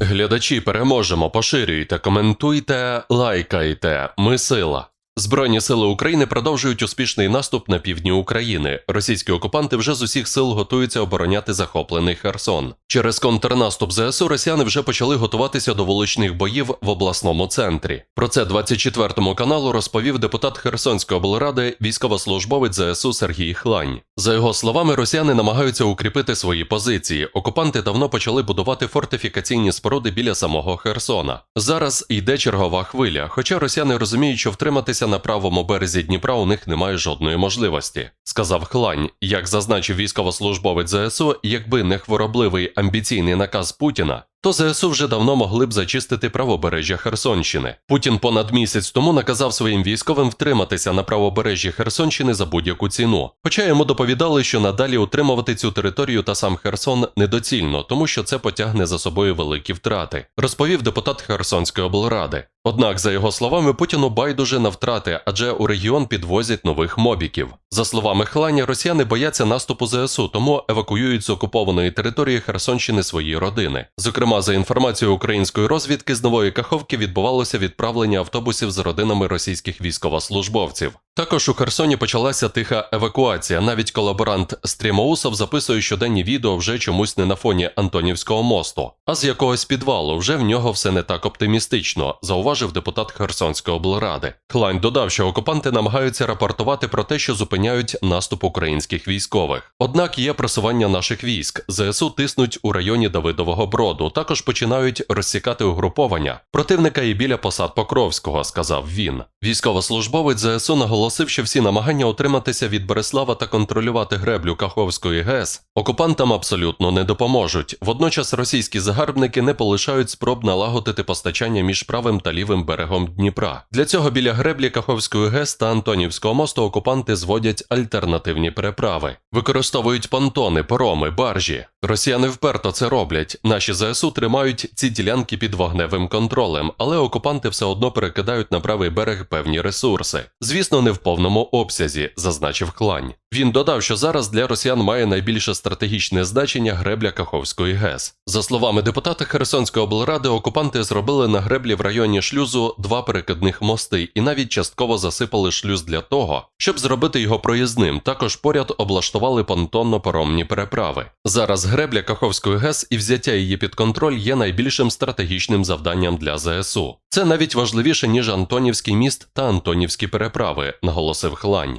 Глядачі переможемо, поширюйте, коментуйте, лайкайте. Ми сила. Збройні сили України продовжують успішний наступ на півдні України. Російські окупанти вже з усіх сил готуються обороняти захоплений Херсон. Через контрнаступ ЗСУ росіяни вже почали готуватися до вуличних боїв в обласному центрі. Про це 24 каналу розповів депутат Херсонської облради, військовослужбовець ЗСУ Сергій Хлань. За його словами, росіяни намагаються укріпити свої позиції. Окупанти давно почали будувати фортифікаційні споруди біля самого Херсона. Зараз йде чергова хвиля, хоча росіяни розуміють, що втриматися на правому березі Дніпра у них немає жодної можливості, сказав Хлань. Як зазначив військовослужбовець ЗСУ, якби не хворобливий амбіційний наказ Путіна. То ЗСУ вже давно могли б зачистити правобережжя Херсонщини. Путін понад місяць тому наказав своїм військовим втриматися на правобережжі Херсонщини за будь-яку ціну. Хоча йому доповідали, що надалі утримувати цю територію та сам Херсон недоцільно, тому що це потягне за собою великі втрати, розповів депутат Херсонської облради. Однак, за його словами, Путіну байдуже на втрати, адже у регіон підвозять нових мобіків. За словами Хланя, росіяни бояться наступу ЗСУ, тому евакуюють з окупованої території Херсонщини свої родини. Зокрема, за інформацією української розвідки, з нової Каховки відбувалося відправлення автобусів з родинами російських військовослужбовців. Також у Херсоні почалася тиха евакуація. Навіть колаборант Стрімоусов записує щоденні відео вже чомусь не на фоні Антонівського мосту, а з якогось підвалу вже в нього все не так оптимістично, зауважив депутат Херсонської облради. Клайн додав, що окупанти намагаються рапортувати про те, що зупиняють наступ українських військових. Однак є просування наших військ. ЗСУ тиснуть у районі Давидового Броду. Також починають розсікати угруповання противника і біля посад Покровського, сказав він. Військовослужбовець ЗСУ наголосив, що всі намагання утриматися від Береслава та контролювати греблю Каховської ГЕС окупантам абсолютно не допоможуть. Водночас російські загарбники не полишають спроб налагодити постачання між правим та лівим берегом Дніпра. Для цього біля греблі Каховської ГЕС та Антонівського мосту окупанти зводять альтернативні переправи, використовують понтони, пороми, баржі. Росіяни вперто це роблять. Наші ЗСУ тримають ці ділянки під вогневим контролем, але окупанти все одно перекидають на правий берег певні ресурси. Звісно, не в повному обсязі, зазначив Хлань. Він додав, що зараз для росіян має найбільше стратегічне значення гребля Каховської ГЕС. За словами депутата Херсонської облради, окупанти зробили на греблі в районі шлюзу два перекидних мости і навіть частково засипали шлюз для того, щоб зробити його проїзним. Також поряд облаштували понтонно-паромні переправи. Зараз гребля Каховської ГЕС і взяття її під контроль є найбільшим стратегічним завданням для ЗСУ. Це навіть важливіше ніж Антонівський міст та Антонівські переправи, наголосив Хлань.